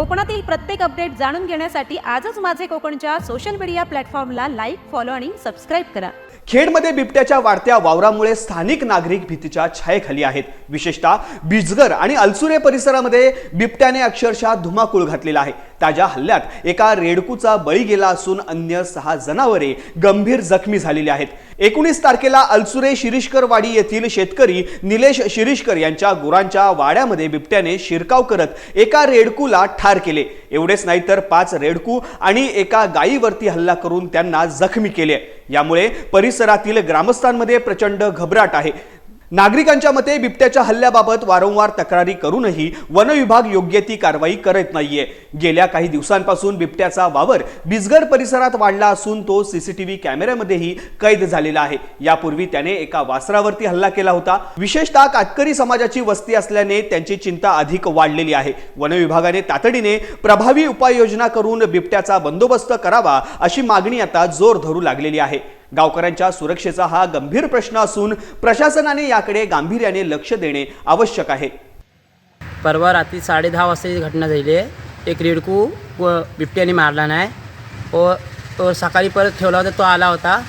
कोकणातील प्रत्येक अपडेट जाणून घेण्यासाठी आजच माझे कोकणच्या सोशल मीडिया प्लॅटफॉर्मला लाईक फॉलो आणि सबस्क्राईब करा. खेडमध्ये बिबट्याच्या वाढत्या वावरामुळे स्थानिक नागरिक भीतीच्या छायेखाली आहेत. विशेषतः बिजगर आणि अलसुरे परिसरामध्ये बिबट्याने अक्षरशः धुमाकूळ घातलेला आहे. ताज्या हल्ल्यात एका रेडकूचा बळी गेला असून अन्य सहा जनावरे गंभीर जखमी झालेली आहेत. एकोणीस तारखेला अलसुरे शिरीषकरवाडी येथील शेतकरी निलेश शिरीषकर यांच्या गुरांच्या वाड्यामध्ये बिबट्याने शिरकाव करत एका रेडकूला ठार केले. एवढेच नाही तर पाच रेडकू आणि एका गायीवरती हल्ला करून त्यांना जखमी केले. यामुळे परिसरातील ग्रामस्थांमध्ये प्रचंड घबराट आहे. नागरिकांच्या मते बिबट्याच्या हल्ल्याबाबत वारंवार तक्रारी करूनही वन विभाग योग्य ती कारवाई करत नाहीये. गेल्या काही दिवसांपासून बिबट्याचा वावर बिजगर परिसरात वाढला असून तो सीसीटीव्ही कॅमेऱ्यामध्येही कैद झालेला आहे. यापूर्वी त्याने एका वासरावरती हल्ला केला होता. विशेषतः कातकरी समाजाची वस्ती असल्याने त्यांची चिंता अधिक वाढलेली आहे. वन विभागाने तातडीने प्रभावी उपाययोजना करून बिबट्याचा बंदोबस्त करावा अशी मागणी आता जोर धरू लागलेली आहे. गावकऱ्यांच्या सुरक्षेचा हा गंभीर प्रश्न असून प्रशासनाने याकडे गांभीर्याने लक्ष देणे आवश्यक आहे. परवा रात्री साडे दहा वाजता ही घटना झाली आहे. एक रेडकू व बिबट्याने मारला नाही. व तो सकाळी परत ठेवला होता तो आला होता.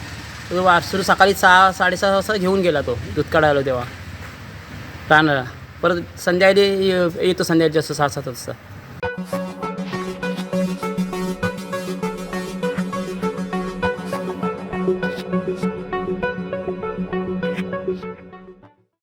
तो वासरू सकाळी सहा साडेसहा वाजता घेऊन गेला तो दूध काढायला तेव्हा. रानाला. परत संध्याकाळी ये- येतो संध्याकाळी जास्त सहा सात वाजता.